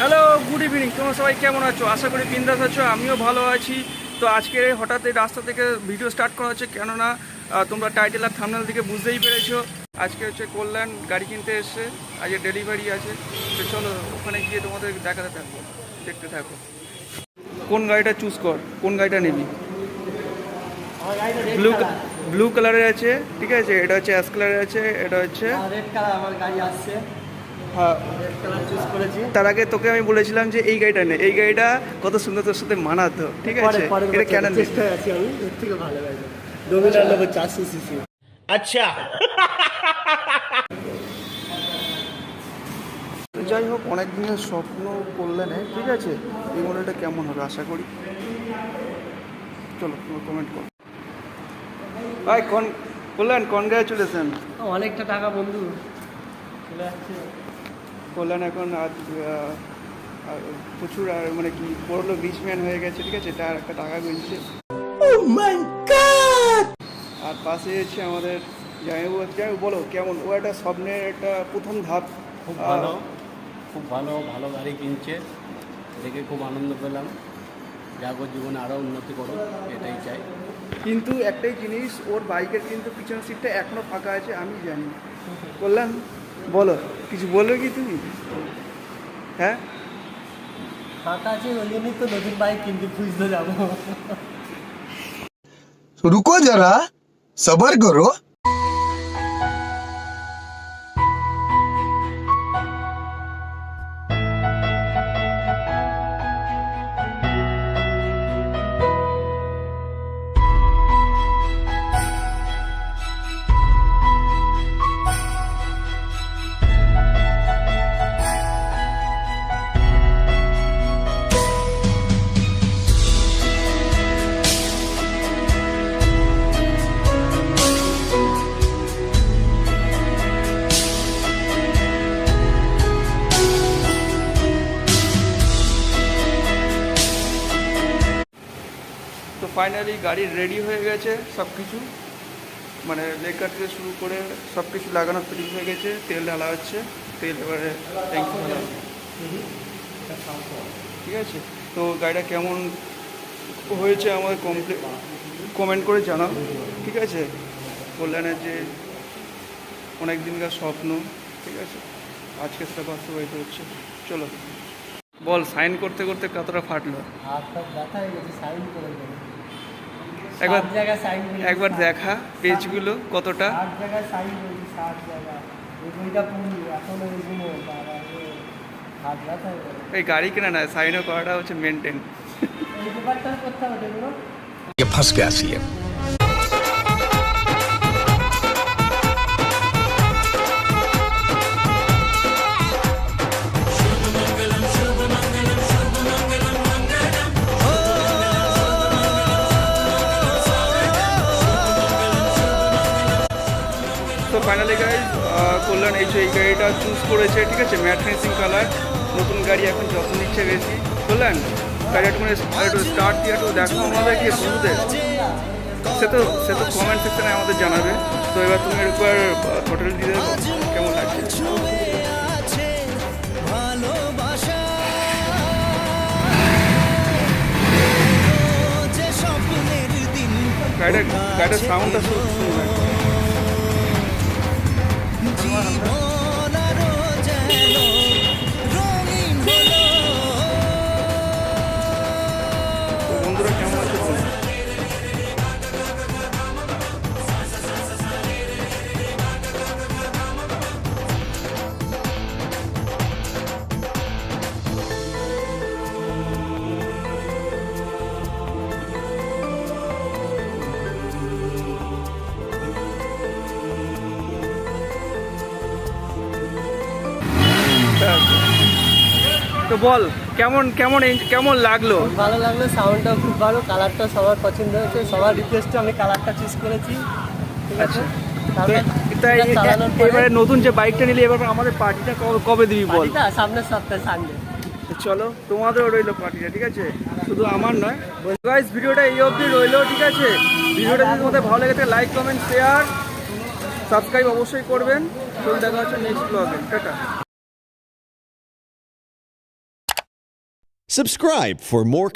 Hello good evening তোমরা সবাই কেমন আছো? আশা করি বিন্দাস আছো, আমিও ভালো আছি। তো আজকে হঠাৎ এই রাস্তা থেকে ভিডিও স্টার্ট করা হচ্ছে, কেননা তোমরা টাইটেল আর থামনেল থেকে বুঝতেই পেরেছ। আজকে হচ্ছে কল্যাণ গাড়ি কিনতে এসছে, আজকে ডেলিভারি আছে। তো চলো, ওখানে গিয়ে তোমাদের দেখাতে থাকব, দেখতে থাকো। কোন গাড়িটা চুজ কর? কোন গাড়িটা নিবি? ব্লু ব্লু কালারের আছে, ঠিক আছে? এটা হচ্ছে অ্যাশ কালারের আছে, এটা হচ্ছে রেড কালার আমার গাড়ি আসছে। তার আগে তোকে আমি বলেছিলাম যে এই গাড়িটা নে এই গাড়িটা কত সুন্দর তোর সাথে মানাতো ঠিক আছে? এটা কেন? চেষ্টায় আছি আমি এর থেকে ভালো গাড়ি ডোমিনার নেব চারশো সিসি তো যাই হোক অনেক দিনের স্বপ্ন কল্যাণে ঠিক আছে? এই মডেলটা কেমন হবে আশা করি। চলো কমেন্ট করো। ভাই কন কল্যাণ কনগ্রাচুলেশন অনেকটা টাকা বন্ধু। চলে যাচ্ছে কল্যাণ এখন প্রচুর আর মানে কি বড়লো বিচম্যান হয়ে গেছে ঠিক আছে? তার একটা টাকা গুনছে। আর পাশে হচ্ছে আমাদের জামাইবাবু। জামাইবাবু বলো কেমন? ও একটা স্বপ্নের একটা প্রথম ধাপ। খুব ভালো খুব ভালো ভালো গাড়ি কিনছে। দেখে খুব আনন্দ পেলাম। যা ওর জীবনে আরও উন্নতি করুক এটাই চাই। কিন্তু একটাই জিনিস ওর বাইকের কিন্তু পিছনের সিটটা এখনও ফাঁকা আছে আমি জানি। বললাম বলো কিছু বলবে কি তুমি? হ্যাঁ? ফাঁকা আছে তো নতুন বাইক কিনতে খুঁজতে যাব। রুকো যারা সবার করো। তো ফাইনালি গাড়ি রেডি হয়ে গেছে সব কিছু মানে লেকার থেকে শুরু করে সব কিছু লাগানো ফিটিং হয়ে গেছে, তেল ঢালা হচ্ছে, তেল এবারে ট্যাঙ্কি ঠিক আছে? তো গাড়িটা কেমন হয়েছে আমাদের কমপ্লিট কমেন্ট করে জানাও। ঠিক আছে? কল্যাণের যে অনেক দিনকার স্বপ্ন, ঠিক আছে? আজকে সেটা বাস্তবায়িত হচ্ছে। চলো। বল সাইন করতে করতে কতটা ফাটলো? হাতটা ব্যথা হয়ে গেছে সাইন করে একবার- সাইন একবার দেখা পেজগুলো কতটা? সাইন জায়গা এই গাড়ি কেনা না সাইনও করাটা হচ্ছে মেনটেন এই পেপারটা ফাইনালি গাইজ কল্যাণ এই এই গাড়িটা চুজ করেছে, ঠিক আছে? ম্যাট ফিনিশিং কালার নতুন গাড়ি এখন যত্ন নিচ্ছে বেশি। কল্যাণ গাড়ি একটু একটু স্টার্ট দিয়ে একটু দেখো আমাদের কি বন্ধুদের। সে তো সে তো কমেন্ট সেকশনে আমাদের জানাবে। তো এবার তুমি একবার হোটেল দিয়ে কেমন লাগছে? গাড়িটা, গাড়িটার সাউন্ডটা শুনুন তো তো বল কেমন কেমন কেমন লাগল? ভালো লাগল সাউন্ডটাও খুব ভালো কালারটা সবার পছন্দ হয়েছে সবার রিকোয়েস্টে আমি কালারটা চুজ করেছি ঠিক আছে? আচ্ছা। তাই এবারে নতুন যে বাইকটা নিলি এবার আমাদের পার্টিটা কবে দিবি বল? সামনের সপ্তাহে সানডে চলো তোমাদেরও রইল পার্টিটা ঠিক আছে? শুধু আমার নয় গাইস ভিডিওটা এই অবধি রইল ঠিক আছে? ভিডিওটা যদি তোমাদের ভালো লেগে থাকে লাইক কমেন্ট শেয়ার সাবস্ক্রাইব অবশ্যই করবেন। চল দেখা হচ্ছে নেক্সট ব্লগে টাটা। Subscribe for more.